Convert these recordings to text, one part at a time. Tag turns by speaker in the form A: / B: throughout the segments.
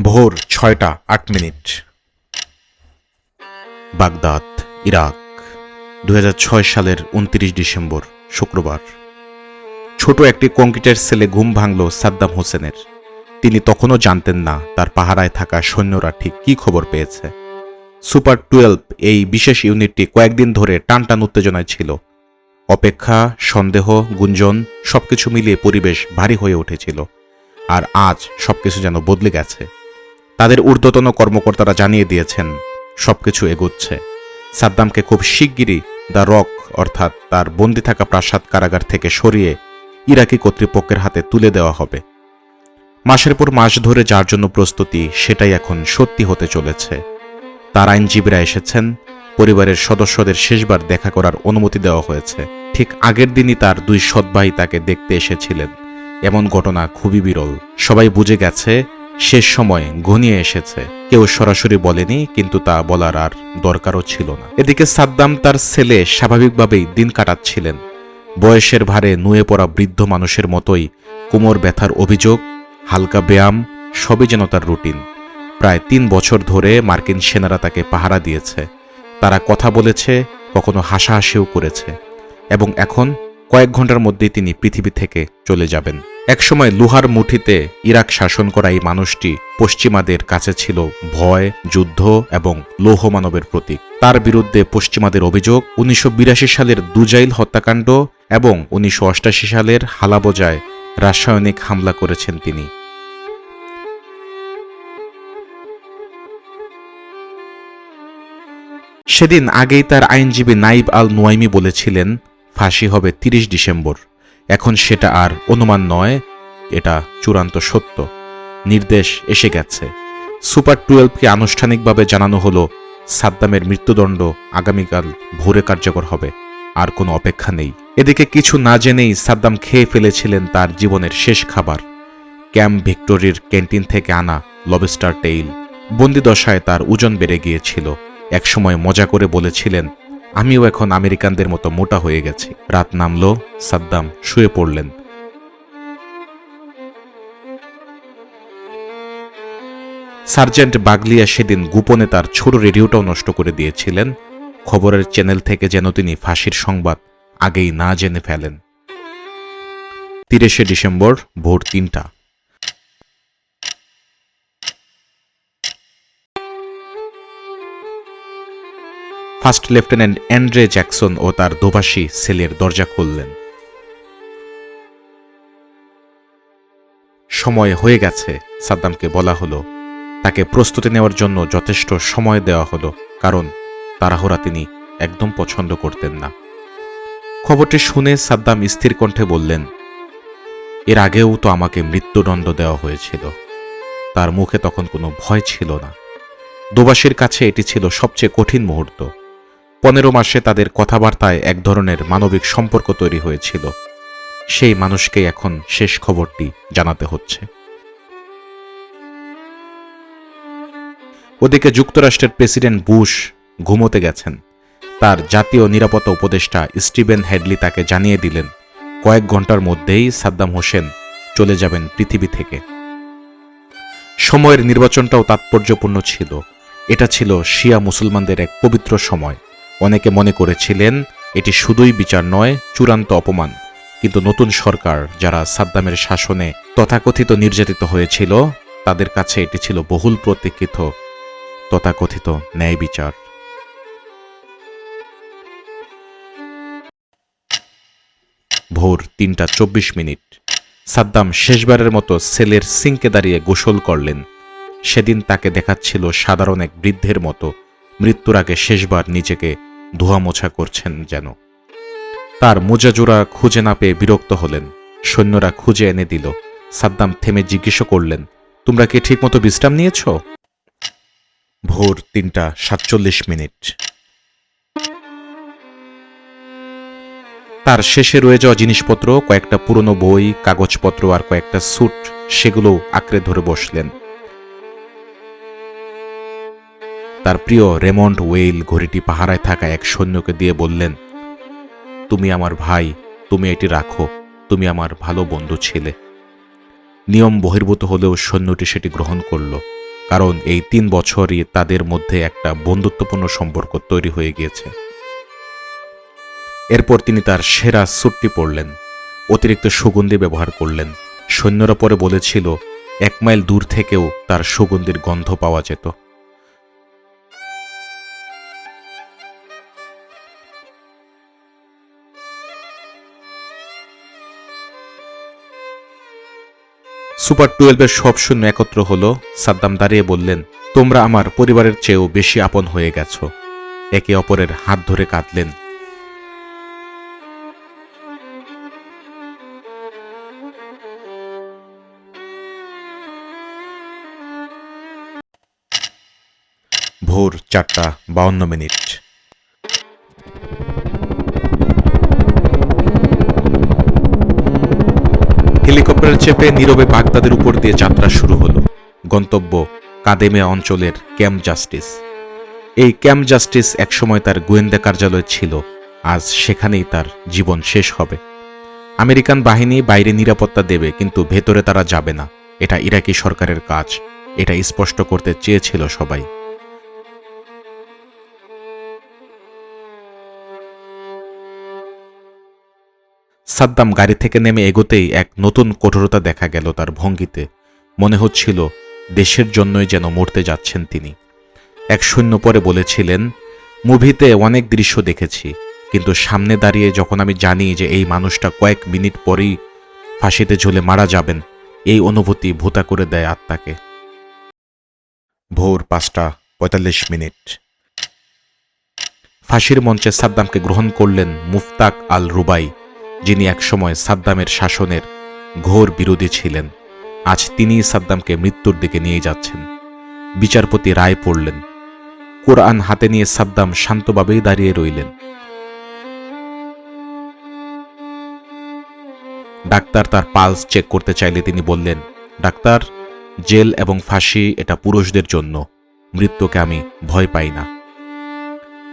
A: ভোর ছয়টা আট মিনিট। বাগদাদ, ইরাক দুহাজার ছয় সালের উনত্রিশ ডিসেম্বর, শুক্রবার। ছোট একটি কংক্রিটের সেলে ঘুম ভাঙল সাদ্দাম হোসেনের। তিনি তখনও জানতেন না তার পাহারায় থাকা সৈন্যরা ঠিক কী খবর পেয়েছে। সুপার টুয়েলভ এই বিশেষ ইউনিটটি কয়েকদিন ধরে টানটান উত্তেজনায় ছিল। অপেক্ষা, সন্দেহ, গুঞ্জন সবকিছু মিলিয়ে পরিবেশ ভারী হয়ে উঠেছিল। আর আজ সবকিছু যেন বদলে গেছে। তাদের ঊর্ধ্বতন কর্মকর্তারা জানিয়ে দিয়েছেন, সবকিছু এগোচ্ছে। সাদ্দামকে খুব শিগগিরই দ্য রক, অর্থাৎ তার বন্দি থাকা প্রাসাদ কারাগার থেকে সরিয়ে ইরাকি কর্তৃপক্ষের হাতে তুলে দেওয়া হবে। মাসের পর মাস ধরে যার জন্য প্রস্তুতি, সেটাই এখন সত্যি হতে চলেছে। তার আইনজীবীরা এসেছেন, পরিবারের সদস্যদের শেষবার দেখা করার অনুমতি দেওয়া হয়েছে। ঠিক আগের দিনই তার দুই সৎভাই তাকে দেখতে এসেছিলেন। এমন ঘটনা খুবই বিরল। সবাই বুঝে গেছে শেষ সময় ঘনিয়ে এসেছে। কেউ সরাসরি বলেনি, কিন্তু তা বলার আর দরকারও ছিল না। এদিকে সাদ্দাম তার ছেলে স্বাভাবিকভাবেই দিন কাটাচ্ছিলেন। বয়সের ভারে নুয়ে পড়া বৃদ্ধ মানুষের মতোই কোমর ব্যথার অভিযোগ, হালকা ব্যায়াম, সবই যেন তার রুটিন। প্রায় তিন বছর ধরে মার্কিন সেনারা তাকে পাহারা দিয়েছে। তারা কথা বলেছে, কখনো হাসাহাসিও করেছে। এবং এখন কয়েক ঘণ্টার মধ্যেই তিনি পৃথিবী থেকে চলে যাবেন। একসময় লোহার মুঠিতে ইরাক শাসন করা এই মানুষটি পশ্চিমাদের কাছে ছিল ভয়, যুদ্ধ এবং লৌহ মানবের প্রতীক। তার বিরুদ্ধে পশ্চিমাদের অভিযোগ উনিশশো সালের দুজাইল হত্যাকাণ্ড এবং উনিশশো সালের হালাবোজায় রাসায়নিক হামলা করেছেন তিনি। সেদিন আগেই তার আইনজীবী নাইব আল নোয়াইমি বলেছিলেন ফাঁসি হবে তিরিশ ডিসেম্বর। এখন সেটা আর অনুমান নয়, এটা চূড়ান্ত সত্য। নির্দেশ এসে গেছে। সুপার টুয়েলভকে আনুষ্ঠানিকভাবে জানানো হলো, সাদ্দামের মৃত্যুদণ্ড আগামীকাল ভোরে কার্যকর হবে, আর কোনো অপেক্ষা নেই। এদিকে কিছু না জেনেই সাদ্দাম খেয়ে ফেলেছিলেন তার জীবনের শেষ খাবার। ক্যাম্প ভিক্টোরির ক্যান্টিন থেকে আনা লবেস্টার টেইল। বন্দিদশায় তার ওজন বেড়ে গিয়েছিল। একসময় মজা করে বলেছিলেন আমিও এখন আমেরিকানদের মতো মোটা হয়ে গেছি। রাত নামল, সাদ্দাম শুয়ে পড়লেন। সার্জেন্ট বাগলিয়া সেদিন গোপনে তার ছোট রেডিওটাও নষ্ট করে দিয়েছিলেন। খবরের চ্যানেল থেকে যেন তিনি ফাঁসির সংবাদ আগেই না জেনে ফেলেন। তিরিশে ডিসেম্বর ভোর তিনটা। ফার্স্ট লেফটেন্যান্ট অ্যান্ড্রে জ্যাকসন ও তার দোভাষী সেলের দরজা খুললেন। সময় হয়ে গেছে, সাদ্দামকে বলা হলো। তাকে প্রস্তুতি নেওয়ার জন্য যথেষ্ট সময় দেওয়া হলো, কারণ তাড়াহুড়া তিনি একদম পছন্দ করতেন না। খবরটি শুনে সাদ্দাম স্থির কণ্ঠে বললেন, এর আগেও তো আমাকে মৃত্যুদণ্ড দেওয়া হয়েছিল। তার মুখে তখন কোনো ভয় ছিল না। দোবাসীর কাছে এটি ছিল সবচেয়ে কঠিন মুহূর্ত। পনেরো মাসে তাদের কথাবার্তায় এক ধরনের মানবিক সম্পর্ক তৈরি হয়েছিল। সেই মানুষকে এখন শেষ খবরটি জানাতে হচ্ছে। ওদিকে যুক্তরাষ্ট্রের প্রেসিডেন্ট বুশ ঘুমোতে গেছেন। তার জাতীয় নিরাপত্তা উপদেষ্টা স্টিভেন হেডলি তাকে জানিয়ে দিলেন, কয়েক ঘণ্টার মধ্যেই সাদ্দাম হোসেন চলে যাবেন পৃথিবী থেকে। সময়ের নির্বাচনটাও তাৎপর্যপূর্ণ ছিল। এটা ছিল শিয়া মুসলমানদের এক পবিত্র সময়। অনেকে মনে করেছিলেন এটি শুধুই বিচার নয়, চূড়ান্ত অপমান। কিন্তু নতুন সরকার যারা সাদ্দামের শাসনে তথাকথিত নির্যাতিত হয়েছিল, তাদের কাছে এটি ছিল বহুল প্রতীক্ষিত তথাকথিত ন্যায় বিচার। ভোর তিনটা চব্বিশ মিনিট। সাদ্দাম শেষবারের মতো সেলের সিঙ্কে দাঁড়িয়ে গোসল করলেন। সেদিন তাকে দেখাচ্ছিল সাধারণ এক বৃদ্ধের মতো। মৃত্যুর আগে শেষবার নিজেকে ধোয়া মোছা করছেন যেন। তার মোজাজোড়া খুঁজে না পেয়ে বিরক্ত হলেন। সৈন্যরা খুঁজে এনে দিল। সাদ্দাম থেমে জিজ্ঞেস করলেন, তোমরা কি ঠিকমতো বিশ্রাম নিয়েছ? ভোর তিনটা সাতচল্লিশ মিনিট। তার শেষে রয়ে যাওয়া জিনিসপত্র, কয়েকটা পুরনো বই, কাগজপত্র আর কয়েকটা স্যুট, সেগুলো আঁকড়ে ধরে বসলেন। তার প্রিয় রেমন্ড ওয়েল ঘড়িটি পাহারায় থাকা এক সৈন্যকে দিয়ে বললেন, তুমি আমার ভাই, তুমি এটি রাখো, তুমি আমার ভালো বন্ধু ছিলে। নিয়ম বহির্ভূত হলেও সৈন্যটি সেটি গ্রহণ করল, কারণ এই তিন বছরই তাদের মধ্যে একটা বন্ধুত্বপূর্ণ সম্পর্ক তৈরি হয়ে গিয়েছে। এরপর তিনি তার সেরা স্যুটটি পরলেন, অতিরিক্ত সুগন্ধি ব্যবহার করলেন। সৈন্যরা পরে বলেছিল, এক মাইল দূর থেকেও তার সুগন্ধির গন্ধ পাওয়া যেত। সুপার টুয়েলভের সব শূন্য একত্র হলো, সাদ্দাম দাঁড়িয়ে বললেন, তোমরা আমার পরিবারের চেয়েও বেশি আপন হয়ে গেছো। একে অপরের হাত ধরে কাঁদলেন। ভোর চারটা বাউন্ন মিনিট। হেলিকপ্টারে চেপে নীরবে বাগদাদের উপর দিয়ে যাত্রা শুরু হলো। গন্তব্য কাদেমে অঞ্চলের ক্যাম্প জাস্টিস। এই ক্যাম্প জাস্টিস একসময় তার গোয়েন্দা কার্যালয় ছিল, আজ সেখানেই তার জীবন শেষ হবে। আমেরিকান বাহিনী বাইরে নিরাপত্তা দেবে, কিন্তু ভেতরে তারা যাবে না। এটা ইরাকি সরকারের কাজ, এটা স্পষ্ট করতে চেয়েছিল সবাই। সাদ্দাম গাড়ি থেকে নেমে এগোতেই এক নতুন কঠোরতা দেখা গেল তার ভঙ্গিতে। মনে হচ্ছিল, দেশের জন্যই যেন মরতে যাচ্ছেন তিনি। এক শূন্য পরে বলেছিলেন, মুভিতে অনেক দৃশ্য দেখেছি, কিন্তু সামনে দাঁড়িয়ে যখন আমি জানি যে এই মানুষটা কয়েক মিনিট পরেই ফাঁসিতে ঝুলে মারা যাবেন, এই অনুভূতি ভূতা করে দেয় আত্মাকে। ভোর পাঁচটা পঁয়তাল্লিশ মিনিট। ফাঁসির মঞ্চে সাদ্দামকে গ্রহণ করলেন মুফতাক আল রুবাই যিনি একসময় সাদ্দামের শাসনের ঘোর বিরোধী ছিলেন, আজ তিনিই সাদ্দামকে মৃত্যুর দিকে নিয়ে যাচ্ছেন। বিচারপতি রায় পড়লেন। কোরআন হাতে নিয়ে সাদ্দাম শান্তভাবেই দাঁড়িয়ে রইলেন। ডাক্তার তার পালস চেক করতে চাইলে তিনি বললেন, ডাক্তার, জেল এবং ফাঁসি এটা পুরুষদের জন্য। মৃত্যুকে আমি ভয় পাই না।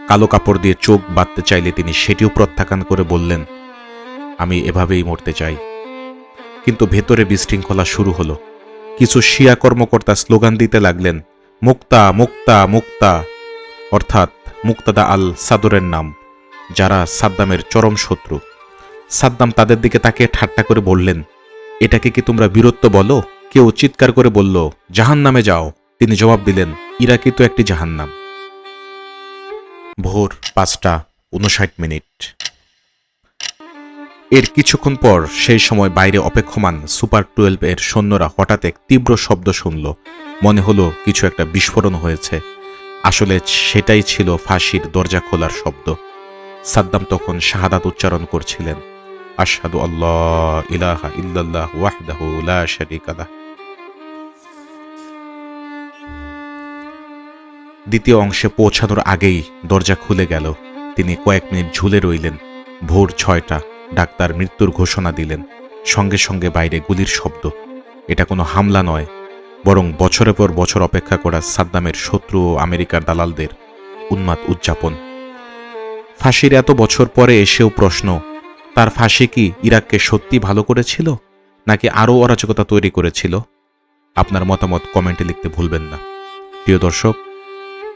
A: কালো কাপড় দিয়ে চোখ বাঁধতে চাইলে তিনি সেটিও প্রত্যাখ্যান করে বললেন আমি এভাবেই মরতে চাই। কিন্তু ভেতরে বিশৃঙ্খলা শুরু হলো। কিছু শিয়া কর্মকর্তা স্লোগান দিতে লাগলেন, মুক্তা মুক্তা মুক্তা। অর্থাৎ মুক্তাদা আল সাদরের নাম, যারা সাদ্দামের চরম শত্রু। সাদ্দাম তাদের দিকে তাকিয়ে ঠাট্টা করে বললেন, এটাকে কি তোমরা বীরত্ব বলো? কেউ চিৎকার করে বলল জাহান নামে যাও। তিনি জবাব দিলেন, ইরাকি তো একটি জাহান্নাম। ভোর পাঁচটা উনষাট মিনিট। এর কিছুক্ষণ পর সেই সময় বাইরে অপেক্ষমান সুপার টুয়েলভ এর সৈন্যরা হঠাৎ এক তীব্র শব্দ শুনল। মনে হলো কিছু একটা বিস্ফোরণ হয়েছে। আসলে সেটাই ছিল ফাঁসির দরজা খোলার শব্দ। সাদ্দাম তখন শাহাদাত উচ্চারণ করছিলেন, আশহাদু আল্লাহ ইলাহা ইল্লাল্লাহ ওয়াহদাহু লা লাহ। দ্বিতীয় অংশে পৌঁছানোর আগেই দরজা খুলে গেল। তিনি কয়েক মিনিট ঝুলে রইলেন। ভোর ছয়টা। ডাক্তার মৃত্যুর ঘোষণা দিলেন। সঙ্গে সঙ্গে বাইরে গুলির শব্দ। এটা কোনো হামলা নয়, বরং বছরের পর বছর অপেক্ষা করা সাদ্দামের শত্রু ও আমেরিকার দালালদের উন্মাদ উদযাপন। ফাঁসির এত বছর পরে এসেও প্রশ্ন, তার ফাঁসি কি ইরাককে সত্যি ভালো করেছিল, নাকি আরও অরাজকতা তৈরি করেছিল? আপনার মতামত কমেন্টে লিখতে ভুলবেন না। প্রিয় দর্শক,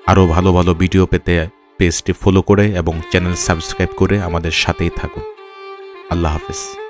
A: আরও ভালো ভালো ভিডিও পেতে পেজটি ফলো করে এবং চ্যানেল সাবস্ক্রাইব করে আমাদের সাথেই থাকুন। আল্লাহ হাফিজ।